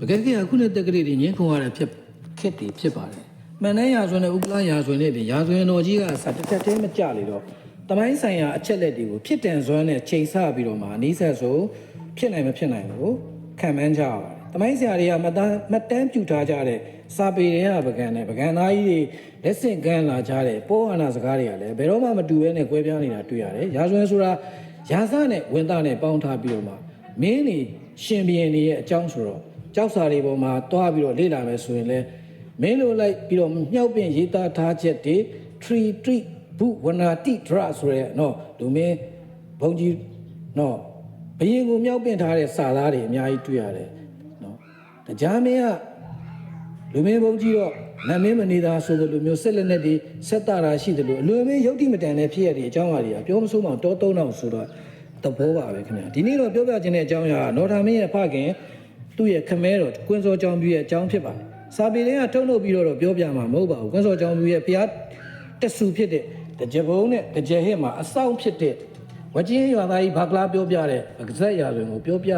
ပကယ်ကြီးအခုနဲ့တက်ကလေးတွေငင်းခုံရတဲ့ဖြစ်ခက်တည်ဖြစ်ပါတယ်မှန်တဲ့ရာဇဝင်နဲ့ဥပလာရာဇဝင်နဲ့ဒီရာဇဝင်တော်ကြီးကစတစ်ထက်တည်းမကြလေတော့တမိုင်းဆိုင်ရာအချက်လက်တွေကိုဖြစ်တန်စွမ်းနဲ့ချိန်ဆပြီးတော့မှအနည်းဆက်ဆိုဖြစ်နိုင်မဖြစ်နိုင်ဘူးခံမှန်းကြရပါတယ်တမိုင်းဆရာတွေကမတန်းမတန်းပြူထားကြတဲ့စာပေတွေကပကံနဲ့ပကံသားကြီးတွေလက်ဆင့်ကမ်းလာကြတဲ့ပိုးဟနာစကားတွေကလည်းဘယ်တော့မှမတူဘဲနဲ့ကွဲပြားနေတာတွေ့ရတယ်ရာဇဝင်ဆိုတာရာဇနဲ့ဝင်သားနဲ့ပေါင်းထားပြီးတော့မှမင်းနေရှင်ဘီရင်တွေရဲ့အကြောင်းဆိုတော့ ကြောက်စာတွေပေါ်မှာတွားပြီးတော့လေ့လာမယ်ဆိုရင်လည်းမင်းလိုလိုက်ပြီးတော့မြှောက်ပင်ရေးသားထားချက်တွေ tree tree ဘုဝနာတိဒရဆိုရဲနော်လူမင်းဘုံကြီးနော်ဘယင်ကိုမြှောက်ပင်ထားတဲ့စာသားတွေအများကြီးတွေ့ရတယ်နော်တရားမင်းကလူမင်းဘုံကြီးတော့နတ်မင်းမနေတာဆိုတဲ့လူမျိုးဆက်လက်နဲ့ဒီဆက်တာရာရှိတယ်လို့အလွယ်မင်းယုတ်တိမတန်တဲ့ဖြစ်ရတဲ့အကြောင်းအရာတွေကပြောမစိုးမအောင်တောသုံးအောင်ဆိုတော့သဘောပါပဲခင်ဗျာဒီနေ့တော့ပြောပြခြင်းတဲ့အကြောင်းအရာကနော်ထာမင်းရဲ့ဖခင် သူ့ရဲ့ခမဲတော်ကွင်းစောကြောင်ပြည့်ရဲ့အကြောင်းဖြစ်ပါတယ်။စာပေတွေကထုတ်လုပ်ပြီးတော့ပြောပြမှာမဟုတ်ပါဘူး။ကွင်းစောကြောင်ပြည့်ရဲ့ဘုရားတက်ဆူဖြစ်တဲ့တကြဘုံနဲ့တကြဟစ်မှာအဆောင်ဖြစ်တဲ့ဝချင်းရွာသားကြီးဘာကလားပြောပြတဲ့ပကဇက်ရာဇဝင်ကိုပြောပြ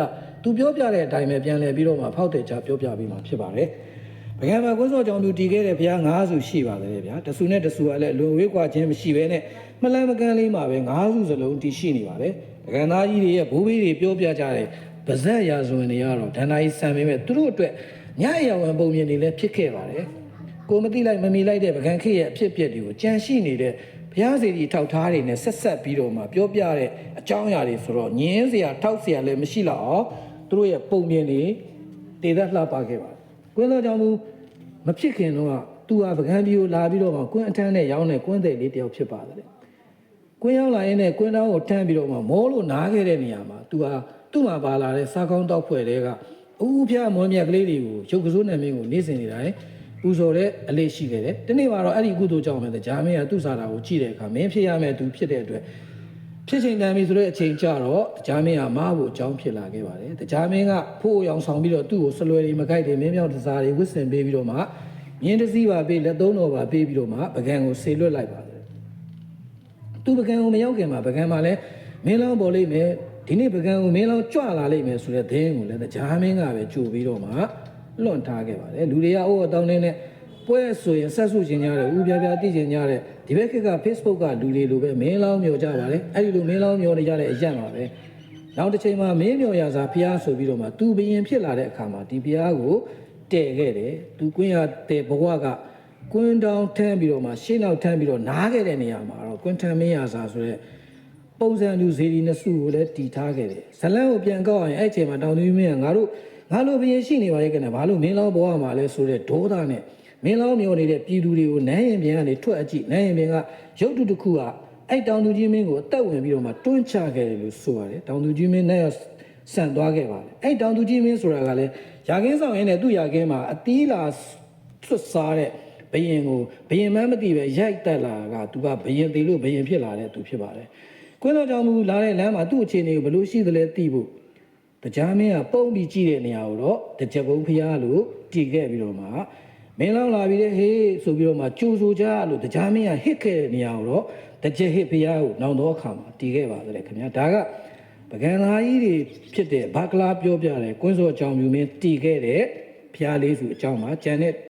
သူပြောပြတဲ့အတိုင်းပဲပြန်လည်ပြီးတော့မှဖောက်တဲ့ချပြောပြပြီးမှဖြစ်ပါတယ်။ဗကံမှာကွင်းစောကြောင်ပြတည်ခဲ့တဲ့ဘုရား၅ဆူရှိပါတယ်ဗျာ။တဆူနဲ့တဆူကလည်းလွန်ဝေးกว่าခြင်းမရှိဘဲနဲ့မလန်မကန်လေးမှာပဲ၅ဆူစလုံးတည်ရှိနေပါတယ်။ဗကံသားကြီးတွေရဲ့ဘိုးဘေးတွေပြောပြကြတဲ့ ဗဇက်ရာဇဝင်တွေကတော့ဒဏ္ဍာကြီးဆံပေမဲ့သူတို့အတွက်ညအရာဝန်ပုံမြင်တွေလည်းဖြစ်ခဲ့ပါတယ်ကိုမသိလိုက်မမီလိုက်တဲ့ပကံခေရဲ့အဖြစ်အပျက်တွေကိုကြံရှိနေတဲ့ဘုရားစီကြီးထောက်ထားတွေနဲ့ဆက်ဆက်ပြီးတော့မှပြောပြတဲ့အကြောင်းအရာတွေဆိုတော့ညင်းစရာထောက်စရာလည်းမရှိတော့အောင်သူတို့ရဲ့ပုံမြင်တွေတည်သက်လှပခဲ့ပါတယ်ကွင်းတော်ကြောင့်မူမဖြစ်ခင်တော့ကသူဟာပကံပြည်ကိုလာပြီးတော့မှကွင်းအထမ်းနဲ့ရောင်းတဲ့ကွင်းသိလေးတယောက်ဖြစ်ပါတယ်ကွင်းရောက်လာရင်လည်းကွင်းတောင်းကိုထမ်းပြီးတော့မှမောလို့နားခဲ့တဲ့နေရာမှာ तू ဟာ သူ့မှာပါလာတဲ့စားကောင်းတောက်ဖွဲ့တွေကအူးဖျားမွန်မြတ်ကလေးတွေကိုရုပ်ကစိုးနဲ့မင်းကိုနေစဉ်နေတိုင်းပူဇော်တဲ့အလေးရှိခဲ့တယ်။ဒီနေ့မှာတော့အဲ့ဒီကုသိုလ်ကြောင့်ပဲဂျာမင်းကသူ့စာတာကိုကြည့်တဲ့အခါမင်းဖြစ်ရမယ်သူဖြစ်တဲ့အတွက်ဖြစ်ချိန်တန်ပြီဆိုတဲ့အချိန်ကျတော့ဂျာမင်းကမားဖို့အကြောင်းဖြစ်လာခဲ့ပါတယ်။ဂျာမင်းကဖို့အယောင်ဆောင်ပြီးတော့သူ့ကိုဆွလွယ်တွေမကြိုက်တယ်မင်းမြောက်တစားတွေဝစ်စင်ပေးပြီးတော့မှမြင်းတစည်းပါပေးလက်သုံးတော်ပါပေးပြီးတော့မှပကံကိုဆေလွတ်လိုက်ပါတယ်သူပကံကိုမရောက်ခင်မှာပကံမှာလည်းမင်းလောင်းပေါ်လိမ့်မယ် ဒီနေ့ပကံကိုမင်းလောင်းကြွလာလိမ့်မယ်ဆိုတဲ့သတင်းကိုလည်းကြားမင်းကပဲကြိုပြီးတော့မှလွန်ထားခဲ့ပါတယ်လူတွေကအိုးအတောင်းနေနဲ့ပွဲဆိုရင်ဆက်ဆုချင်ကြတယ်ဦးပြပြသိချင်ကြတယ်ဒီဘက်ကက Facebook ကလူတွေလိုပဲမင်းလောင်းမျောကြပါလေအဲ့ဒီလိုမင်းလောင်းမျောနေကြတဲ့အရက်မှာပဲနောက်တစ်ချိန်မှာမင်းမျောရစာဖျားဆိုပြီးတော့မှသူဘရင်ဖြစ်လာတဲ့အခါမှာဒီဖျားကိုတည်ခဲ့တယ်သူကွင်းရတဲ့ဘဝကကွင်းတောင်ထမ်းပြီးတော့မှရှေ့နောက်ထမ်းပြီးတော့နားခဲ့တဲ့နေရာမှာတော့ကွင်းထမ်းမင်းရစာဆိုတဲ့ ပုံစံလူဇေဒီနှစ်စုကိုလည်းတည်ထားခဲ့တယ်ဇလန်းကိုပြန်ကောက်ရင်အဲ့အချိန်မှာတောင်သူမင်းကငါတို့ငါလိုဘရင်ရှိနေပါရဲ့ကနဲ့ဘာလို့မင်းလောင်းပေါ်ရမှာလဲဆိုတဲ့ဒေါသနဲ့မင်းလောင်းမျိုးနေတဲ့ပြည်သူတွေကိုနန်းရင်ပြန်ကနေထွက်အကြည့်နန်းရင်ပြန်ကရုပ်တုတစ်ခုကအဲ့တောင်သူကြီးမင်းကိုအသက်ဝင်ပြီးတော့မှတွန်းချခဲ့တယ်လို့ဆိုရတယ်တောင်သူကြီးမင်းနဲ့ဆန်သွားခဲ့ပါတယ်အဲ့တောင်သူကြီးမင်းဆိုတာကလည်းယာကင်းဆောင်ရင်းနဲ့သူ့ယာကင်းမှာအသီးလာဆွတ်စားတဲ့ဘယင်ကိုဘယင်မှန်းမသိပဲရိုက်တက်လာကသူကဘယင်သေးလို့ဘယင်ဖြစ်လာတဲ့သူဖြစ်ပါတယ်။ ကွင်းတော်ကြောင့်မူလာတဲ့လမ်းမှာသူ့အခြေအနေကိုဘယ်လိုရှိသလဲသိဖို့တရားမင်းကပုံပြီးကြည့်တဲ့နေရာကိုတော့တကြပုံဖျားလို့တည်ခဲ့ပြီးတော့မှမင်းလောင်းလာပြီးတဲ့ဟေးဆိုပြီးတော့မှကြိုးဆိုကြလို့တရားမင်းကဟစ်ခဲ့တဲ့နေရာကိုတော့တကြဟစ်ဖျားကိုနောင်တော့အခါမှာတည်ခဲ့ပါတယ်ခင်ဗျာဒါကပကံသားကြီးတွေဖြစ်တဲ့ဘာကလာပြောပြတဲ့ကွင်းစောအကြောင်းမျိုးမင်းတည်ခဲ့တဲ့ဖျားလေးစုအကြောင်းမှာကျန်တဲ့